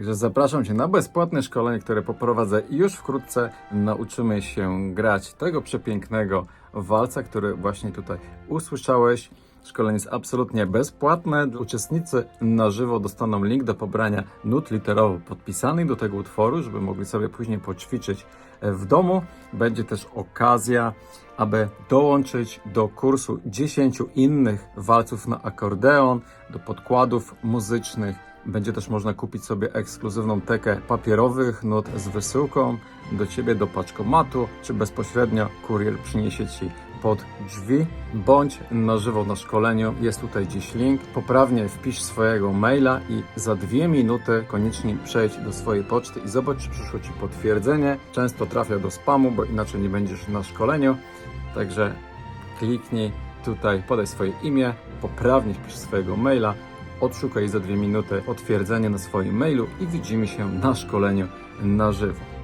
Zapraszam Cię na bezpłatne szkolenie, które poprowadzę i już wkrótce nauczymy się grać tego przepięknego walca, który właśnie tutaj usłyszałeś. Szkolenie jest absolutnie bezpłatne. Uczestnicy na żywo dostaną link do pobrania nut literowo podpisanych do tego utworu, żeby mogli sobie później poćwiczyć w domu. Będzie też okazja, aby dołączyć do kursu 10 innych walców na akordeon, do podkładów muzycznych. Będzie też można kupić sobie ekskluzywną tekę papierowych nut z wysyłką do Ciebie do paczkomatu, czy bezpośrednio kurier przyniesie Ci pod drzwi, bądź na żywo na szkoleniu. Jest tutaj dziś link. Poprawnie wpisz swojego maila i za dwie minuty koniecznie przejdź do swojej poczty i zobacz, czy przyszło Ci potwierdzenie. Często trafia do spamu, bo inaczej nie będziesz na szkoleniu. Także kliknij tutaj, podaj swoje imię, poprawnie wpisz swojego maila, odszukaj za dwie minuty potwierdzenie na swoim mailu i widzimy się na szkoleniu na żywo.